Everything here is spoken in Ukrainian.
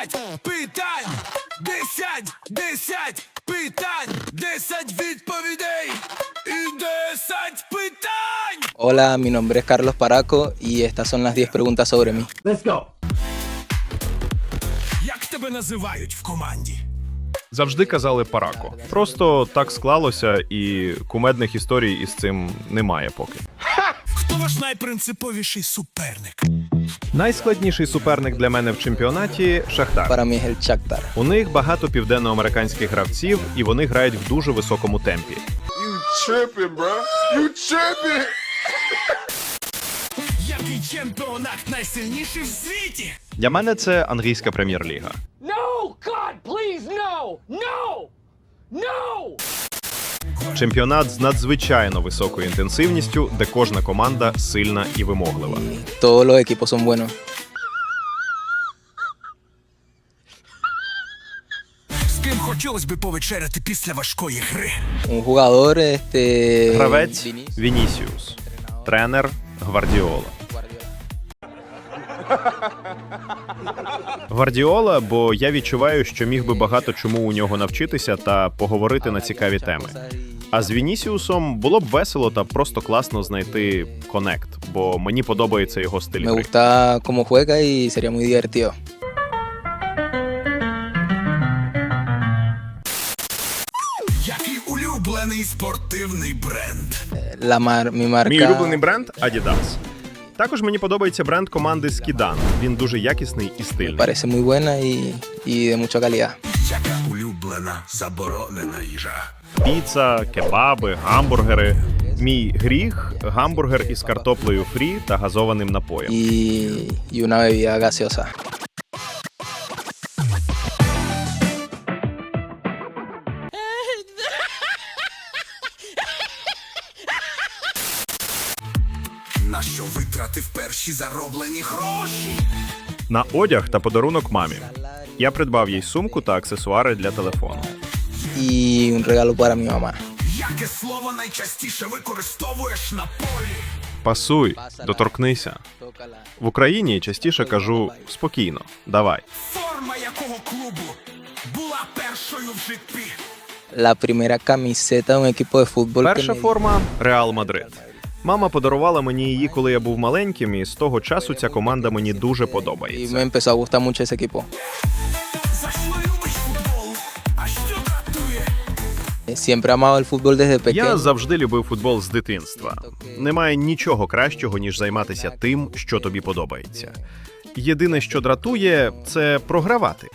Десять питань, десять, десять питань, десять відповідей і десять питань. Hola, mi nombre es Carlos Paraco y estas son las 10 preguntas sobre mí. Як тебе називають в команді? Завжди казали парако. Просто так склалося, і кумедних історій із цим немає поки. Хто ваш найпринциповіший суперник? Найскладніший суперник для мене в чемпіонаті Шахтар. Shakhtar. У них багато південноамериканських гравців, і вони грають в дуже високому темпі. tripping, bro. You tripping. Який чемпіонат найсильніший в світі? Для мене це англійська прем'єр-ліга. Чемпіонат з надзвичайно високою інтенсивністю, де кожна команда сильна і вимоглива. Todos los equipos son buenos. З ким хотілося би повечеряти після важкої гри? Un jugador, este. Гравець Vinicius. Вінісіус, тренер Гвардіола. Гвардіола, бо я відчуваю, що міг би багато чому у нього навчитися та поговорити на цікаві теми. А з Вінісіусом було б весело та просто класно знайти конект, бо мені подобається його стиль. Me гри. gusta cómo juega y sería muy divertido. Який улюблений спортивний бренд? La mar- mi marca. Мій улюблений бренд Adidas. Також мені подобається бренд команди Skidan. Він дуже якісний і стильний. Parece muy buena y, y de mucha calidad. Яка улюблена заборонена їжа? Піца, кебаби, гамбургери. Мій гріх гамбургер із картоплею фрі та газованим напоєм. Y una bebida gaseosa. На що витратив перші зароблені гроші? На одяг та подарунок мамі. Я придбав їй сумку та аксесуари для телефону. Y un regalo para mi mamá. Яке слово найчастіше використовуєш на полі? Пасуй, доторкнися. В Україні частіше кажу спокійно, давай. Форма якого клубу була першою в житті? La primera camiseta de un equipo de fútbol. que Перша me- форма Реал Мадрид. Мама подарувала мені її, коли я був маленьким, і з того часу ця команда мені дуже Y подобається. me empezó a gustar mucho ese equipo. Я завжди любив футбол з дитинства. Немає нічого кращого, ніж займатися тим, що тобі подобається. Єдине, що дратує, це програвати.